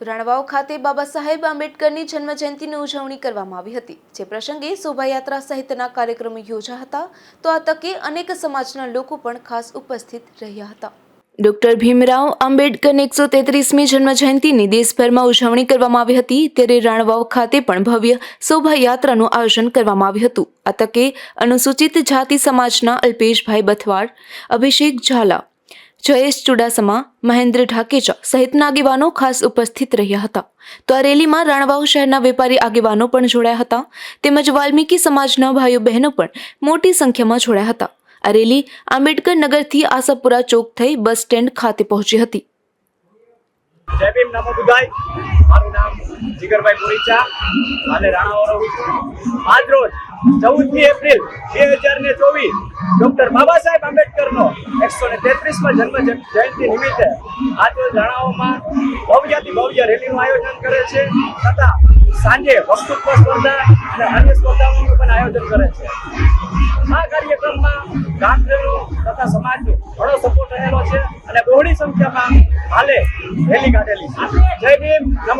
રણવાવ ખાતે બાબા સાહેબ આંબેડકરની જન્મજયંતિની ઉજવણી કરવામાં આવી હતી. જે પ્રસંગે શોભાયાત્રા સહિતના કાર્યક્રમો યોજા હતા. તો આ તકે અનેક સમાજના લોકો પણ ખાસ ઉપસ્થિત રહ્યા હતા. ડોક્ટર ભીમરાવ આંબેડકરની એકસો તેત્રીસમી જન્મજયંતિની દેશભરમાં ઉજવણી કરવામાં આવી હતી. ત્યારે રાણવાવ ખાતે પણ ભવ્ય શોભાયાત્રાનું આયોજન કરવામાં આવ્યું હતું. આ તકે અનુસૂચિત જાતિ સમાજના અલ્પેશભાઈ બથવાડ અભિષેક ઝાલા જયેશ ચુડાસમા, મહેન્દ્ર ઢાકેચા સહિતના આગેવાનો ખાસ ઉપસ્થિત રહ્યા હતા. તો આ રેલીમાં રાણવાવ શહેરના વેપારી આગેવાનો પણ જોડાયા હતા. તેમજ વાલ્મીકી સમાજના ભાઈઓ બહેનો પણ મોટી સંખ્યામાં જોડાયા હતા. આ રેલી આંબેડકર નગરથી આશાપુરા ચોક થઈ બસ સ્ટેન્ડ ખાતે પહોંચી હતી. જય ભીમ, નમો બુદ્ધાય. મારું નામ જીગરભાઈ પુરીચા અને રાણાવાળો રહું છું. આજ રોજ ચૌદમી એપ્રિલ બે હજાર ને ચોવીસ ડોક્ટર બાબા સાહેબ આંબેડકરનો એકસો ને તેત્રીસમાં જન્મ જયંતિ નિમિત્તે આજે રોજ રાણાઓમાં ભવ્ય રેલીનું આયોજન કરે છે તથા સાંજે વક્તૃત્વ સ્પર્ધા અને અન્ય સ્પર્ધાઓનું પણ આયોજન કરે છે. આ કાર્યક્રમમાં ગામજનો તથા સમાજનો ઘણો સપોર્ટ રહેલો છે અને બહોળી સંખ્યામાં હાલે રેલી કાઢેલી છે. જય ભીમ